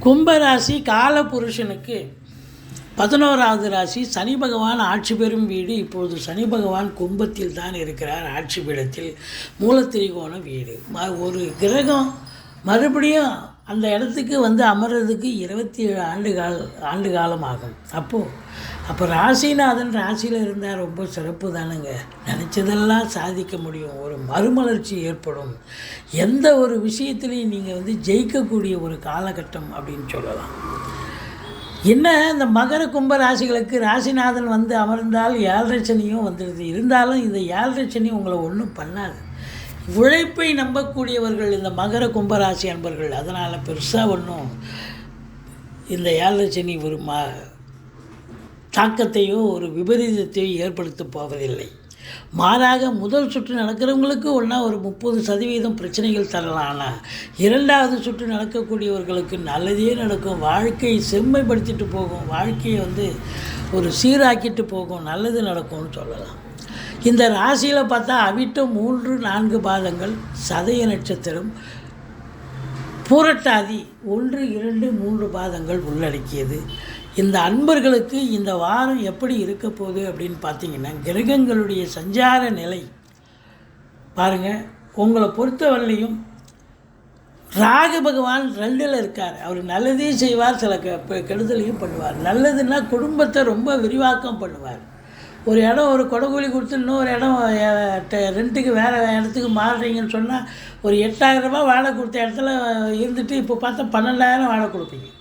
கும்பராசி காலபுருஷனுக்கு பதினோராவது ராசி சனி பகவான் ஆட்சி பெறும் வீடு. இப்பொழுது சனி பகவான் கும்பத்தில் தான் இருக்கிறார். ஆட்சி பீடத்தில் மூலத்திரிகோண வீடு. ம- ஒரு கிரகம் மறுபடியும் அந்த இடத்துக்கு வந்து அமர்றதுக்கு இருபத்தி ஏழு ஆண்டு கால ஆண்டு காலம் ஆகும். அப்போது அப்போ ராசிநாதன் ராசியில் இருந்தால் ரொம்ப சிறப்பு தானுங்க. நினச்சதெல்லாம் சாதிக்க முடியும். ஒரு மறுமலர்ச்சி ஏற்படும். எந்த ஒரு விஷயத்துலையும் நீங்கள் வந்து ஜெயிக்கக்கூடிய ஒரு காலகட்டம் அப்படின்னு சொல்லலாம். என்ன இந்த மகர கும்ப ராசிகளுக்கு ராசிநாதன் வந்து அமர்ந்தால் ஏழரை சனியும் வந்துடுது. இருந்தாலும் இந்த ஏழரை சனி உங்களை ஒன்றும் பண்ணாது. உழைப்பை நம்பக்கூடியவர்கள் இந்த மகர கும்ப ராசி அன்பர்கள். அதனால் பெருசாக ஒன்றும் இந்த ஏழரை சனி ஒரு மா தாக்கத்தையோ ஒரு விபரீதத்தையோ ஏற்படுத்த போவதில்லை. மாறாக முதல் சுற்று நடக்கிறவங்களுக்கு ஒன்றா ஒரு முப்பது சதவீதம் பிரச்சனைகள் தரலாம். ஆனால் இரண்டாவது சுற்று நடக்கக்கூடியவர்களுக்கு நல்லதே நடக்கும். வாழ்க்கையை செம்மைப்படுத்திட்டு போகும். வாழ்க்கையை வந்து ஒரு சீராக்கிட்டு போகும். நல்லது நடக்கும்னு சொல்லலாம். இந்த ராசியில் பார்த்தா அவிட்ட மூன்று நான்கு பாதங்கள் சதய நட்சத்திரம் பூரட்டாதி ஒன்று இரண்டு மூன்று பாதங்கள் உள்ளடக்கியது. இந்த அன்பர்களுக்கு இந்த வாரம் எப்படி இருக்க போகுது அப்படின்னு பார்த்தீங்கன்னா கிரகங்களுடைய சஞ்சார நிலை. பாருங்கள் உங்களை பொறுத்தவரையிலையும் ராகு பகவான் ரெண்டில் இருக்கார். அவர் நல்லதையும் செய்வார் சில கெ கெடுதலையும் பண்ணுவார். நல்லதுன்னா குடும்பத்தை ரொம்ப விரிவாக்கம் பண்ணுவார். ஒரு இடம் ஒரு கொடகூலி கொடுத்து இன்னொரு இடம் ட- ரெண்ட்டுக்கு வேறு இடத்துக்கு மாறுறீங்கன்னு சொன்னால் ஒரு எட்டாயிரம் ரூபாய் வாடகை கொடுத்த இடத்துல இருந்துட்டு இப்போ பார்த்தா பன்னெண்டாயிரம் வாடகை கொடுப்பீங்க.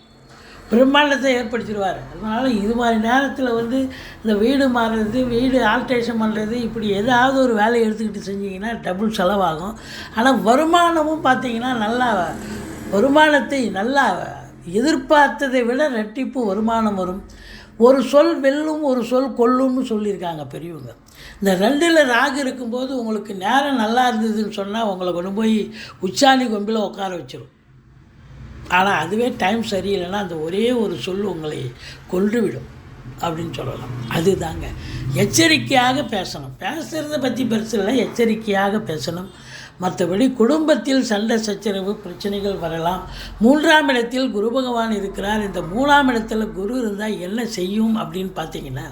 பிரம்மாண்டத்தை ஏற்படுத்திடுவார். அதனால் இது மாதிரி நேரத்தில் வந்து இந்த வீடு மாறுறது வீடு ஆல்ட்ரேஷன் பண்ணுறது இப்படி ஏதாவது ஒரு வேலையை எடுத்துக்கிட்டு செஞ்சிங்கன்னா டபுள் செலவாகும். ஆனால் வருமானமும் பார்த்தீங்கன்னா நல்லா வருமானத்தை நல்லா எதிர்பார்த்ததை விட ரெட்டிப்பு வருமானம் வரும். ஒரு சொல் வெல்லும் ஒரு சொல் கொல்லும்னு சொல்லியிருக்காங்க பெரியவங்க. இந்த ரெண்டில் ராகு இருக்கும்போது உங்களுக்கு நேரம் நல்லா இருந்ததுன்னு சொன்னால் உங்களை கொண்டு போய் உச்சாணி கொம்பில் உட்கார வச்சிடும் ஆனால் அதுவே டைம் சரியில்லைன்னா அந்த ஒரே ஒரு சொல் உங்களை கொன்றுவிடும் அப்படின்னு சொல்லலாம். அதுதாங்க. எச்சரிக்கையாக பேசணும். பேசுகிறத பற்றி பெருசு இல்லை. எச்சரிக்கையாக பேசணும். மற்றபடி குடும்பத்தில் சண்டை சச்சரவு பிரச்சனைகள் வரலாம். மூன்றாம் இடத்தில் குரு பகவான் இருக்கிறார். இந்த மூணாம் இடத்துல குரு இருந்தால் என்ன செய்யும் அப்படின்னு பார்த்தீங்கன்னா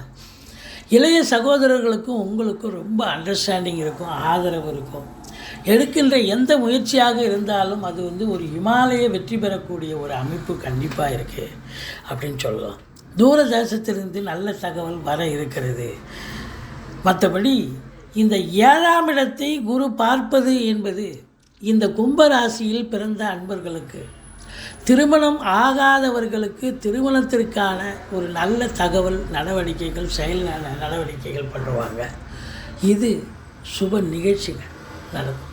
இளைய சகோதரர்களுக்கும் உங்களுக்கும் ரொம்ப அண்டர்ஸ்டாண்டிங் இருக்கும் ஆதரவு இருக்கும். எடுக்கின்ற எந்த முயற்சியாக இருந்தாலும் அது வந்து ஒரு இமாலய வெற்றி பெறக்கூடிய ஒரு அமைப்பு கண்டிப்பாக இருக்குது அப்படின்னு சொல்லலாம். தூர தேசத்திலிருந்து நல்ல தகவல் வர இருக்கிறது. மற்றபடி இந்த ஏழாம் இடத்தை குரு பார்ப்பது என்பது இந்த கும்பராசியில் பிறந்த அன்பர்களுக்கு திருமணம் ஆகாதவர்களுக்கு திருமணத்திற்கான ஒரு நல்ல தகவல் நடவடிக்கைகள் செயல் நடவடிக்கைகள் பண்ணுவாங்க. இது சுப நிகழ்ச்சிகள் நடக்கும்.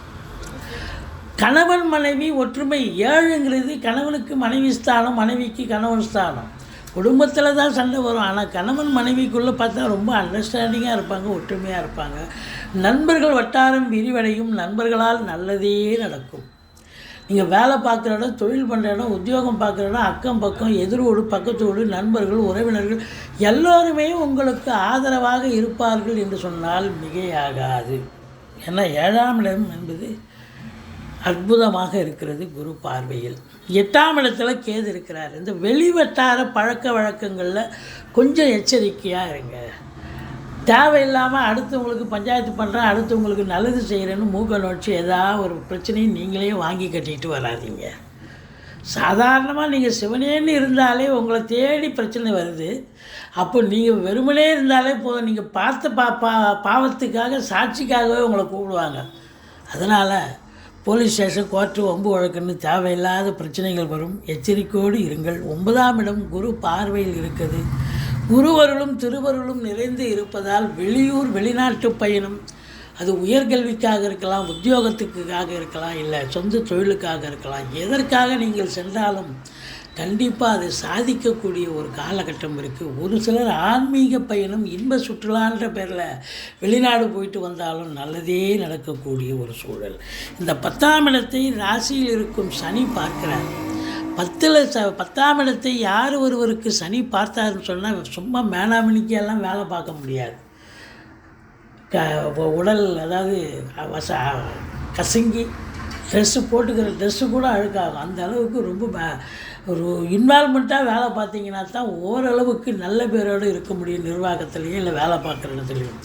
கணவன் மனைவி ஒற்றுமை ஏழுங்கிறது கணவனுக்கு மனைவி ஸ்தானம் மனைவிக்கு கணவன் ஸ்தானம். குடும்பத்தில் தான் சண்டை வரும். ஆனால் கணவன் மனைவிக்குள்ளே பார்த்தா ரொம்ப அண்டர்ஸ்டாண்டிங்காக இருப்பாங்க ஒற்றுமையாக இருப்பாங்க. நண்பர்கள் வட்டாரம் விரிவடையும். நண்பர்களால் நல்லதே நடக்கும். நீங்கள் வேலை பார்க்குற இடம் தொழில் பண்ணுற இடம் உத்தியோகம் பார்க்குற இடம் அக்கம் பக்கம் எதிரோடு பக்கத்தோடு நண்பர்கள் உறவினர்கள் எல்லோருமே உங்களுக்கு ஆதரவாக இருப்பார்கள் என்று சொன்னால் மிகையாகாது. ஏன்னா ஏழாம் இடம் என்பது அற்புதமாக இருக்கிறது குரு பார்வையில். எட்டாம் இடத்துல கேது இருக்கிறார். இந்த வெளிவட்டார பழக்க வழக்கங்களில் கொஞ்சம் எச்சரிக்கையாக இருங்க. தேவையில்லாமல் அடுத்தவங்களுக்கு பஞ்சாயத்து பண்ணுறேன் அடுத்தவங்களுக்கு நல்லது செய்கிறேன்னு மூக்க நோட்சி ஏதாவது ஒரு பிரச்சனையை நீங்களே வாங்கி கட்டிட்டு வராதீங்க. சாதாரணமாக நீங்கள் சிவனேன்னு இருந்தாலே உங்களை தேடி பிரச்சனை வருது. அப்போ நீங்கள் வெறுமனே இருந்தாலே போதும். நீங்கள் பார்த்த பா பா பாவத்துக்காக சாட்சிக்காகவே உங்களை கூப்பிடுவாங்க. அதனால் போலீஸ் ஸ்டேஷன் கோர்ட்டு ஒம்பு வழக்குன்னு தேவையில்லாத பிரச்சனைகள் வரும். எச்சரிக்கையோடு இருங்கள். ஒன்பதாம் இடம் குரு பார்வையில் இருக்குது குருவருளும் திருவருளும் நிறைந்து இருப்பதால் வெளியூர் வெளிநாட்டு பயணம் அது உயர்கல்விக்காக இருக்கலாம் உத்தியோகத்துக்காக இருக்கலாம் இல்லை சொந்த தொழிலுக்காக இருக்கலாம். எதற்காக நீங்கள் சென்றாலும் கண்டிப்பாக அது சாதிக்கக்கூடிய ஒரு காலகட்டம் இருக்குது ஒரு சிலர் ஆன்மீக பயணம் இன்ப சுற்றுலான்ற பேரில் வெளிநாடு போயிட்டு வந்தாலும் நல்லதே நடக்கக்கூடிய ஒரு சூழல். இந்த பத்தாம் இடத்தை ராசியில் இருக்கும் சனி பார்க்கிறார். பத்தில் ச பத்தாம் இடத்தை யார் ஒருவருக்கு சனி பார்த்தாருன்னு சொன்னால் சும்மா மேனாமணிக்கெல்லாம் வேலை பார்க்க முடியாது. க உடல் அதாவது வச கசங்கி ட்ரெஸ்ஸு போட்டுக்கிற ட்ரெஸ்ஸு கூட அழுக்காகும் அந்த அளவுக்கு ரொம்ப ஒரு இன்வால்மெண்ட்டாக வேலை பார்த்தீங்கன்னா தான் ஓரளவுக்கு நல்ல பேரோடு இருக்க முடியும் நிர்வாகத்துலேயும் இல்லை வேலை பார்க்குற இடத்துலையும்.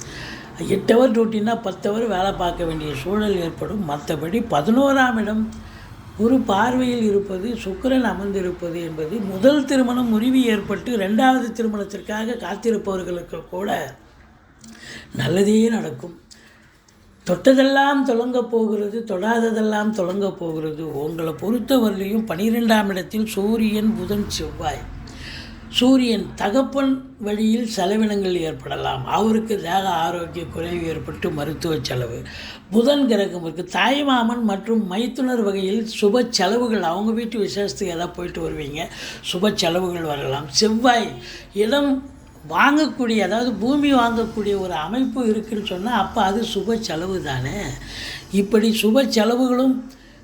எட்டு ஹவர் டியூட்டின்னா பத்து ஹவர் வேலை பார்க்க வேண்டிய சூழல் ஏற்படும். மற்றபடி பதினோராம் இடம் ஒரு பார்வையில் இருப்பது சுக்கரன் அமர்ந்திருப்பது என்பது முதல் திருமணம் முறிவு ஏற்பட்டு ரெண்டாவது திருமணத்திற்காக காத்திருப்பவர்களுக்கு கூட நல்லதே நடக்கும். தொட்டதெல்லாம் தொடங்கப் போகிறது தொடாததெல்லாம் தொடங்கப் போகிறது. உங்களை பொறுத்தவரையிலையும் பனிரெண்டாம் இடத்தில் சூரியன் புதன் செவ்வாய். சூரியன் தகப்பன் வழியில் செலவினங்கள் ஏற்படலாம். அவருக்கு தேக ஆரோக்கிய குறைவு ஏற்பட்டு மருத்துவ செலவு. புதன் கிரகம் இருக்குது தாய்மாமன் மற்றும் மைத்துனர் வகையில் சுப செலவுகள் அவங்க வீட்டு விசேஷத்துக்கு எதாவது போயிட்டு வருவீங்க. சுப செலவுகள் வரலாம். செவ்வாய் இடம் வாங்கக்கூடிய அதாவது பூமி வாங்கக்கூடிய ஒரு அமைப்பு இருக்குன்னு சொன்னால் அப்போ அது சுப செலவு தானே? இப்படி சுப செலவுகளும்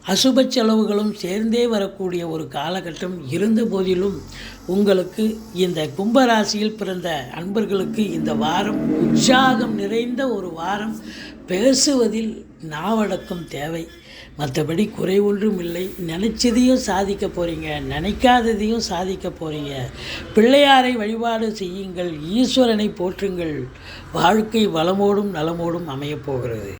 அசுப செலவுகளும் சேர்ந்தே வரக்கூடிய ஒரு காலகட்டம் இருந்த போதிலும் உங்களுக்கு இந்த கும்பராசியில் பிறந்த அன்பர்களுக்கு இந்த வாரம் உற்சாகம் நிறைந்த ஒரு வாரம் பேசுவதில் நாவடக்கம் தேவை. மற்றபடி குறை ஒன்றும் இல்லை. நினச்சதையும் சாதிக்க போகிறீங்க நினைக்காததையும் சாதிக்க போகிறீங்க பிள்ளையாரை வழிபாடு செய்யுங்கள். ஈஸ்வரனை போற்றுங்கள். வாழ்க்கை வளமோடும் நலமோடும் அமையப் போகிறது.